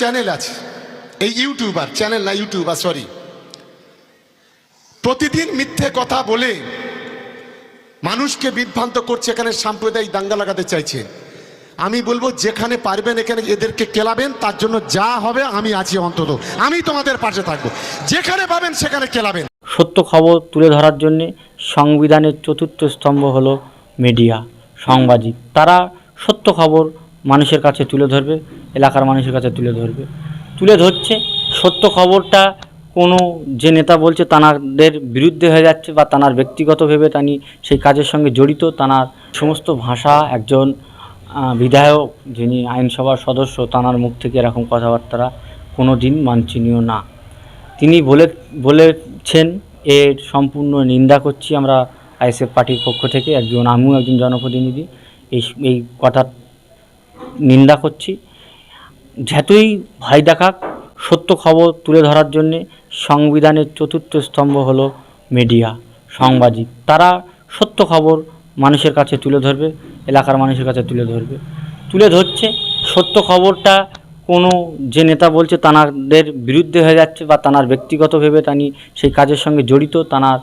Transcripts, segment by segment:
Channel আছে। এই YouTuber channel না ইউটিউবার সরি প্রতিদিন মিথ্যে কথা বলে মানুষকে বিভ্রান্ত করছে, এখানে সাম্প্রদায়িক দাঙ্গা লাগাতে চাইছে। আমি বলব, যেখানে পারবেন, এখানে এদেরকে কেলাবেন, তার জন্য যা হবে আমি আছি অন্তত। আমি তোমাদের পাশে থাকব। যেখানে পাবেন, সেখানে কেলাবেন। সত্য খবর তুলে ধরার জন্যে সংবিধানের চতুর্থ স্তম্ভ হলো মিডিয়া, সাংবাদিক। তারা সত্য খবর মানুষের কাছে তুলে ধরবে। এলাকার মানুষের কাছে তুলে ধরবে। তুলে ধরছে, সত্য খবরটা কোনো যে নেতা বলছে তানাদের বিরুদ্ধে হয়ে যাচ্ছে বা তানার ব্যক্তিগত ভেবে তানি সেই কাজের সঙ্গে জড়িত, তানার সমস্ত ভাষা একজন বিধায়ক যিনি আইনসভার সদস্য, তানার মুখ থেকে এরকম কথাবার্তা কোনো দিন মাননীয় না। তিনি বলে, বলেছেন এর সম্পূর্ণ নিন্দা করছি আমরা আইএসএফ পার্টির পক্ষ থেকে, একজন আমিও একজন জনপ্রতিনিধি, এই এই কথা নিন্দা করছি। যতই ভয় দেখাক, সত্য খবর তুলে ধরার জন্যে সংবিধানের চতুর্থ স্তম্ভ হলো মিডিয়া, সাংবাদিক। তারা সত্য খবর মানুষের কাছে তুলে ধরবে, এলাকার মানুষের কাছে তুলে ধরবে। তুলে ধরছে, সত্য খবরটা কোনো যে নেতা বলছে তানাদের বিরুদ্ধে হয়ে যাচ্ছে বা তানার ব্যক্তিগত ভেবে তানি সেই কাজের সঙ্গে জড়িত, তানার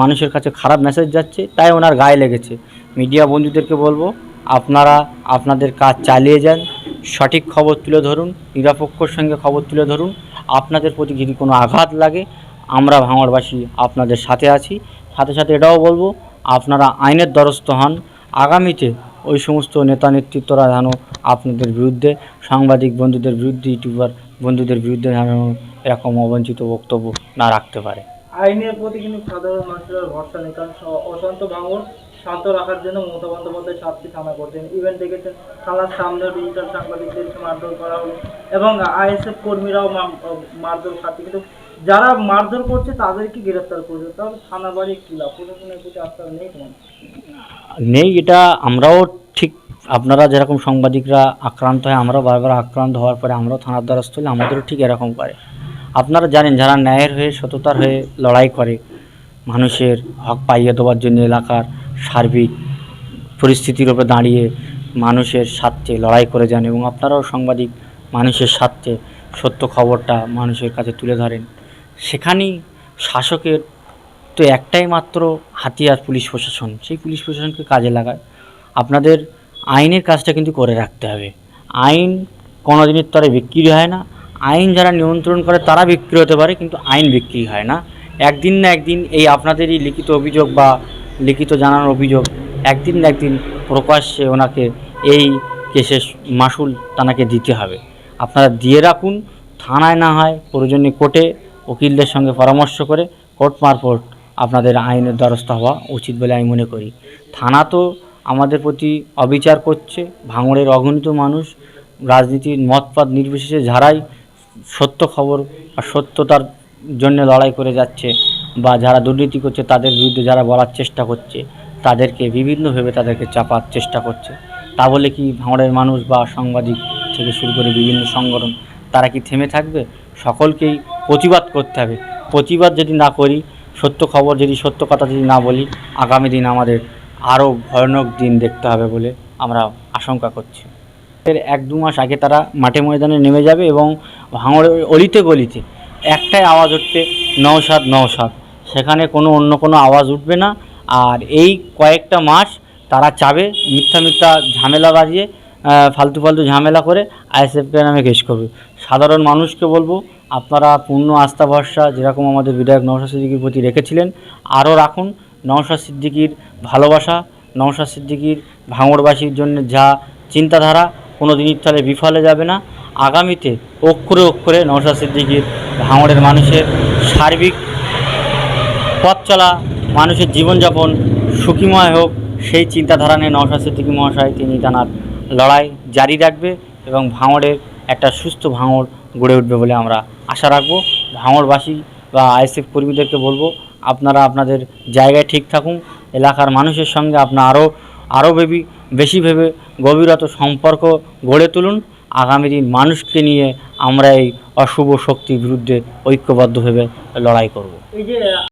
মানুষের কাছে খারাপ মেসেজ যাচ্ছে, তাই ওনার গায়ে লেগেছে। মিডিয়া বন্ধুদেরকে বলব, আপনারা আপনাদের কাজ চালিয়ে যান সঠিক খবর তুলে ধরুন, নিরপেক্ষর সঙ্গে খবর তুলে ধরুন। আপনাদের প্রতি যদি কোনো আঘাত লাগে, আমরা ভাঙড়বাসী আপনাদের সাথে আছি। সাথে সাথে এটাও বলব, আপনারা আইনের দ্বারস্থ হন। আগামীতে ওই সমস্ত নেতা নেতৃত্বরা যেন আপনাদের বিরুদ্ধে, সাংবাদিক বন্ধুদের বিরুদ্ধে, ইউটিউবার বন্ধুদের বিরুদ্ধে যেন এরকম অবঞ্চিত বক্তব্য না রাখতে পারে। আইনের প্রতি কিন্তু সাধারণ মানুষের ভরসা কারণ অশান্ত ভাঙন শান্ত রাখার জন্য মমতা বন্দ্যোপাধ্যায় সাতটি থানা করছেন। ইভেন্ট দেখেছেন থানার সামনে ডিজিটাল সাংবাদিকদেরকে মারধর করা হলো এবং আইএসএফ কর্মীরাও মারধর খাচ্ছে কিন্তু যারা মারধর করছে, তাদেরকে গ্রেফতার করছে। তাহলে থানা বাড়ি কিলা প্রশাসনের প্রতি আস্থা নেই নেই, এটা আমরাও ঠিক আপনারা যেরকম সাংবাদিকরা আক্রান্ত হয়, আমরাও বারবার আক্রান্ত হওয়ার পরে আমরাও থানার দ্বারস্থ হলে আমাদেরও ঠিক এরকম করে। আপনারা জানেন, যারা ন্যায়ের হয়ে সততার হয়ে লড়াই করে, মানুষের হক পাইয়ে দেওয়ার জন্য এলাকার সার্বিক পরিস্থিতির উপরে দাঁড়িয়ে মানুষের স্বার্থে লড়াই করে যান এবং আপনারাও সাংবাদিক মানুষের স্বার্থে সত্য খবরটা মানুষের কাছে তুলে ধরেন। সেখানেই শাসকের তো একটাই মাত্র হাতিয়ার পুলিশ প্রশাসন। সেই পুলিশ প্রশাসনকে কাজে লাগায়। আপনাদের আইনের কাজটা কিন্তু করে রাখতে হবে। আইন কোনো দিনের তরে বিক্রি হয় না। আইন যারা নিয়ন্ত্রণ করে তারা বিক্রি হতে পারে, কিন্তু আইন বিক্রি হয় না। একদিন না একদিন এই আপনাদেরই লিখিত অভিযোগ বা লিখিত জানানোর অভিযোগ একদিন না একদিন প্রকাশ্যে ওনাকে এই কেসের মাসুল তানাকে দিতে হবে। আপনারা দিয়ে রাখুন, থানায় না হয় প্রয়োজনে কোর্টে উকিলদের সঙ্গে পরামর্শ করে কোর্ট মারফত আপনাদের আইনের দ্বারস্থ হওয়া উচিত বলে আমি মনে করি। থানা তো আমাদের প্রতি অবিচার করছে, ভাঙড়ের অগণিত মানুষ, রাজনীতির মতপাত নির্বিশেষে যারাই সত্য খবর বা সত্যতার জন্য লড়াই করে যাচ্ছে বা যারা দুর্নীতি করছে, তাদের বিরুদ্ধে যারা বলার চেষ্টা করছে, তাদেরকে বিভিন্নভাবে তাদেরকে চাপার চেষ্টা করছে। তা বলে কি ভাঙড়ের মানুষ বা সাংবাদিক থেকে শুরু করে বিভিন্ন সংগঠন, তারা কি থেমে থাকবে? সকলকেই প্রতিবাদ করতে হবে। প্রতিবাদ যদি না করি, সত্য খবর যদি, সত্য কথা যদি না বলি, আগামী দিন আমাদের আরও ভয়ানক দিন দেখতে হবে বলে আমরা আশঙ্কা করছি। এর এক দু মাস আগে তারা মাঠে ময়দানে নেমে যাবে এবং ভাঙড়ের অলিতে গলিতে একটাই আওয়াজ উঠবে নৌসাদ নৌসাদ সেখানে কোনো অন্য কোনো আওয়াজ উঠবে না। আর এই কয়েকটা মাস তারা চাবে মিথ্যা মিথ্যা ঝামেলা বাজিয়ে ফালতু ফালতু ঝামেলা করে আইএসএফকে নামে কেস করবে। সাধারণ মানুষকে বলব, আপনারা পূর্ণ আস্থা ভরসা, যেরকম আমাদের বিধায়ক নওশাদ সিদ্দিকির প্রতি রেখেছিলেন, আরও রাখুন নওশাদ সিদ্দিকির ভালোবাসা, নওশাদ সিদ্দিকির ভাঙড়বাসীর জন্য যা চিন্তাধারা কোনো দিনের তাহলে বিফলে যাবে না। আগামীতে অক্ষরে অক্ষরে নওশাদ সিদ্দিকির ভাঙড়ের মানুষের সার্বিক পথ চলা, মানুষের জীবনযাপন সুখীময় হোক, সেই চিন্তাধারা নিয়ে নওশাদ সিদ্দিকী মহাশয় তিনি তাঁর লড়াই জারি রাখবে এবং ভাঙড়ের একটা সুস্থ ভাঙড় গড়ে উঠবে বলে আমরা আশা রাখব। ভাঙড়বাসী বা আইএসএফ কর্মীদেরকে বলব, আপনারা আপনাদের জায়গায় ঠিক থাকুন, এলাকার মানুষের সঙ্গে আপনার আরও আরও বেবি, বেশি ভেবে গভীরত সম্পর্ক গড়ে তুলুন। আগামী দিন মানুষকে নিয়ে আমরা এই অশুভ শক্তির বিরুদ্ধে ঐক্যবদ্ধভাবে লড়াই করব।